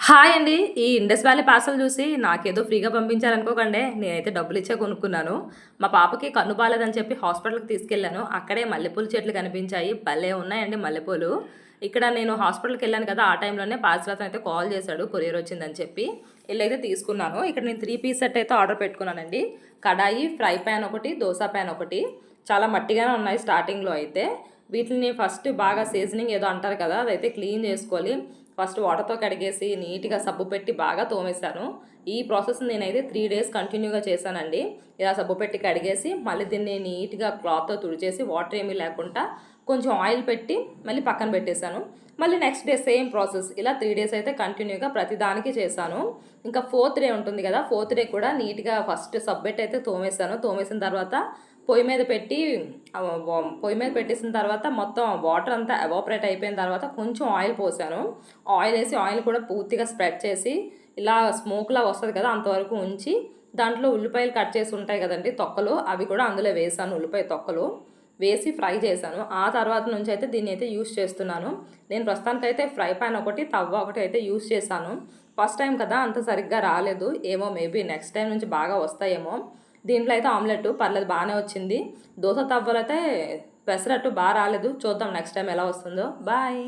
Hi అండి. ఈ Indus valley parcel చూసి నాకేదో ఫ్రీగా పంపించారనుకోకండి. నేనైతే డబ్బులు ఇచ్చే కొనుక్కున్నాను. మా పాపకి కన్ను బాలేదని చెప్పి హాస్పిటల్కి తీసుకెళ్ళాను. అక్కడే మల్లెపూల చెట్లు కనిపించాయి. భలే ఉన్నాయండి మల్లెపూలు. ఇక్కడ నేను హాస్పిటల్కి వెళ్ళాను కదా ఆ టైంలోనే పార్సల్ అతను అయితే కాల్ చేశాడు కొరియర్ వచ్చిందని చెప్పి. వెళ్ళైతే తీసుకున్నాను. ఇక్కడ నేను త్రీ పీస్ సెట్ అయితే ఆర్డర్ పెట్టుకున్నానండి. కడాయి ఫ్రై ప్యాన్ ఒకటి దోశ ప్యాన్ ఒకటి. చాలా మట్టిగానే ఉన్నాయి స్టార్టింగ్లో అయితే. వీటిని ఫస్ట్ బాగా సీజనింగ్ ఏదో అంటారు కదా అదైతే క్లీన్ చేసుకోవాలి. ఫస్ట్ వాటర్తో కడిగేసి నీట్గా సబ్బు పెట్టి బాగా తోమేశాను. ఈ ప్రాసెస్ నేనైతే త్రీ డేస్ కంటిన్యూగా చేశానండి. ఇలా సబ్బు పెట్టి కడిగేసి మళ్ళీ దీన్ని నీట్గా క్లాత్తో తుడిచేసి వాటర్ ఏమీ లేకుండా కొంచెం ఆయిల్ పెట్టి మళ్ళీ పక్కన పెట్టేశాను. మళ్ళీ నెక్స్ట్ డే సేమ్ ప్రాసెస్. ఇలా త్రీ డేస్ అయితే కంటిన్యూగా ప్రతిదానికి చేశాను. ఇంకా ఫోర్త్ డే ఉంటుంది కదా ఫోర్త్ డే కూడా నీట్గా ఫస్ట్ సబ్బెట్ అయితే తోమేశాను. తోమేసిన తర్వాత పొయ్యి మీద పెట్టి పొయ్యి మీద పెట్టేసిన తర్వాత మొత్తం వాటర్ అంతా ఎవాపరేట్ అయిపోయిన తర్వాత కొంచెం ఆయిల్ పోసాను. ఆయిల్ వేసి ఆయిల్ కూడా పూర్తిగా స్ప్రెడ్ చేసి ఇలా స్మోక్లా వస్తుంది కదా అంతవరకు ఉంచి దాంట్లో ఉల్లిపాయలు కట్ చేసి ఉంటాయి కదండి తొక్కలు అవి కూడా అందులో వేసాను ఉల్లిపాయ తొక్కలు. వేసి ఫ్రై చేశాను. ఆ తర్వాత నుంచి అయితే దీన్ని అయితే యూస్ చేస్తున్నాను. నేను ప్రస్తుతానికైతే ఫ్రై పాన్ ఒకటి తవ్వ ఒకటి అయితే యూస్ చేశాను. ఫస్ట్ టైం కదా అంత సరిగ్గా రాలేదు. ఏమో మేబీ నెక్స్ట్ టైం నుంచి బాగా వస్తాయేమో. దీంట్లో అయితే ఆమ్లెట్ పర్లేదు బాగానే వచ్చింది. దోశ తవ్వలైతే పెసరట్టు బాగా రాలేదు. చూద్దాం నెక్స్ట్ టైం ఎలా వస్తుందో. బాయ్.